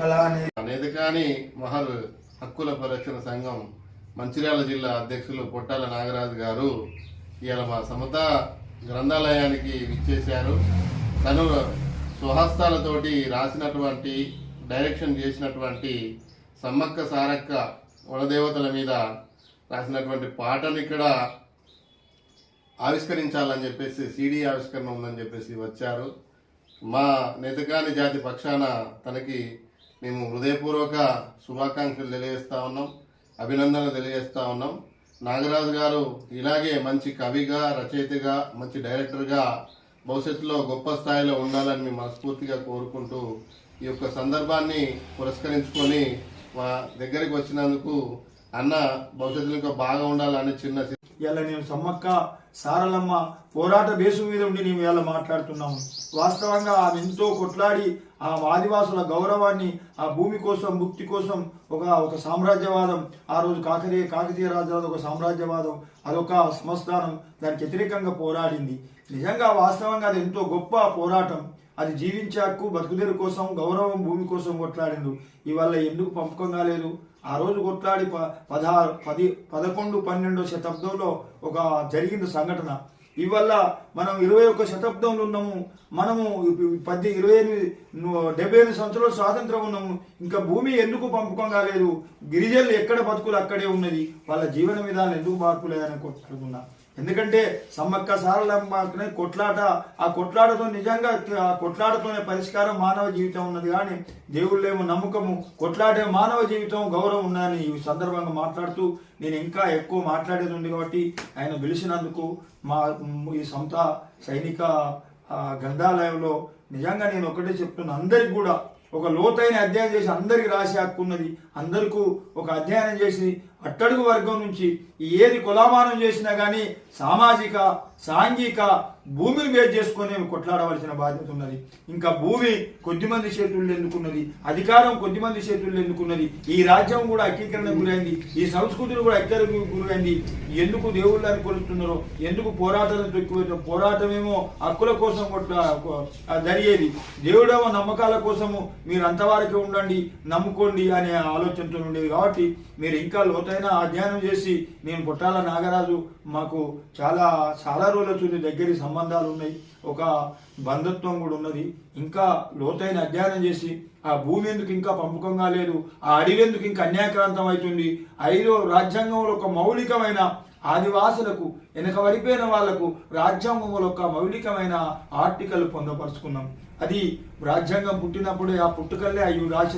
కళ అనేది కానీ మహల్ హక్కుల పరిరక్షణ సంఘం మంచిర్యాల జిల్లా అధ్యక్షులు పొట్టాల నాగరాజు గారు ఇవాళ మా సమత గ్రంథాలయానికి విచ్చేశారు. తను స్వహస్తాలతోటి రాసినటువంటి డైరెక్షన్ చేసినటువంటి సమ్మక్క సారక్క వనదేవతల మీద రాసినటువంటి పాటను ఇక్కడ ఆవిష్కరించాలని చెప్పేసి సీడీ ఆవిష్కరణ ఉందని చెప్పేసి వచ్చారు. మా నెతకాని జాతి పక్షాన తనకి మేము హృదయపూర్వక శుభాకాంక్షలు తెలియజేస్తా ఉన్నాం అభినందనలు తెలియజేస్తా ఉన్నాం. నాగరాజు గారు ఇలాగే మంచి కవిగా రచయితగా మంచి డైరెక్టర్గా భవిష్యత్తులో గొప్ప స్థాయిలో ఉండాలని మేము మనస్ఫూర్తిగా కోరుకుంటూ ఈ యొక్క సందర్భాన్ని పురస్కరించుకొని మా దగ్గరికి వచ్చినందుకు అన్న భవిష్యత్తులో ఇంకా బాగా ఉండాలని చిన్న ఇలా నేను సమ్మక్క సారలమ్మ పోరాట బేసు మీద ఉండి నేను ఇలా మాట్లాడుతున్నాము వాస్తవంగా ఆమె ఎంతో కొట్లాడి ఆ ఆదివాసుల గౌరవాన్ని ఆ భూమి కోసం ముక్తి కోసం ఒక ఒక సామ్రాజ్యవాదం ఆ రోజు కాకతీయ కాకతీయ రాజ్యాలు ఒక సామ్రాజ్యవాదం అదొక సంస్థానం దానికి వ్యతిరేకంగా పోరాడింది. నిజంగా వాస్తవంగా అది ఎంతో గొప్ప పోరాటం. అది జీవించే హక్కు బతుకుదేరు కోసం గౌరవం భూమి కోసం కొట్లాడిండు ఇవాళ ఎందుకు పంపకం కాలేదు ఆ రోజు కొట్లాడి ప పదహారు పది పదకొండు పన్నెండో శతాబ్దంలో ఒక జరిగిన సంఘటన. ఇవల్ల మనం ఇరవై ఒక్క శతాబ్దంలో ఉన్నాము. మనము పది ఇరవై ఎనిమిది డెబ్బై ఎనిమిది సంవత్సరాలు స్వాతంత్రం ఉన్నాము. ఇంకా భూమి ఎందుకు పంపకం కాలేదు? గిరిజనులు ఎక్కడ బతుకులు అక్కడే ఉన్నది? వాళ్ళ జీవన విధానం ఎందుకు మార్పు లేదని కొట్టుకున్నా ఎందుకంటే సమ్మక్క సారలమ్మనే కొట్లాట ఆ కొట్లాటతో నిజంగా ఆ కొట్లాటతోనే పరిష్కారం మానవ జీవితం ఉన్నది. కానీ దేవుళ్ళేమో నమ్మకము కొట్లాడే మానవ జీవితం గౌరవం ఉన్నదని ఈ సందర్భంగా మాట్లాడుతూ నేను ఇంకా ఎక్కువ మాట్లాడేది ఉంది కాబట్టి ఆయన పిలిచినందుకు మా ఈ సొంత సైనిక గ్రంథాలయంలో నిజంగా నేను ఒకటే చెప్తున్నా. అందరికి కూడా ఒక లోతైన అధ్యయనం చేసి అందరికి రాసి హక్కున్నది అందరికీ ఒక అధ్యయనం చేసి అట్టడుగు వర్గం నుంచి ఏది కులామానం చేసినా కానీ సామాజిక సాంఘిక భూమిని వేరు చేసుకొని కొట్లాడవలసిన బాధ్యత ఉన్నది. ఇంకా భూమి కొద్దిమంది చేతుల్లో ఎందుకున్నది అధికారం కొద్దిమంది చేతుల్లో ఎందుకున్నది ఈ రాజ్యం కూడా అకీకరణకు గురైంది ఈ సంస్కృతిని కూడా అక్కీకరణ గురైంది. ఎందుకు దేవుళ్ళని కొలుస్తున్నారో ఎందుకు పోరాటాలను తొక్కిపోతారో పోరాటమేమో హక్కుల కోసం కొట్లా జరిగేది. దేవుడేమో నమ్మకాల కోసము మీరు అంతవరకే ఉండండి నమ్ముకోండి అనే ఆలోచనతో ఉండేది కాబట్టి మీరు ఇంకా లోతైన అధ్యయనం చేసి నేను పుట్టాల నాగరాజు మాకు చాలా చాలా రోజుల చూసి దగ్గరి సంబంధాలు ఉన్నాయి. ఒక బంధుత్వం కూడా ఉన్నది. ఇంకా లోతైన అధ్యయనం చేసి ఆ భూమి ఎందుకు ఇంకా పంపకం కాలేదు ఆ అడవి ఎందుకు ఇంకా అన్యాయక్రాంతం అవుతుంది? ఐదో రాజ్యాంగంలో ఒక మౌలికమైన ఆదివాసులకు వెనక వడిపోయిన వాళ్ళకు రాజ్యాంగంలో ఒక మౌలికమైన ఆర్టికల్ పొందపరుచుకున్నాం. అది రాజ్యాంగం పుట్టినప్పుడే ఆ పుట్టుకల్లే అవి రాసి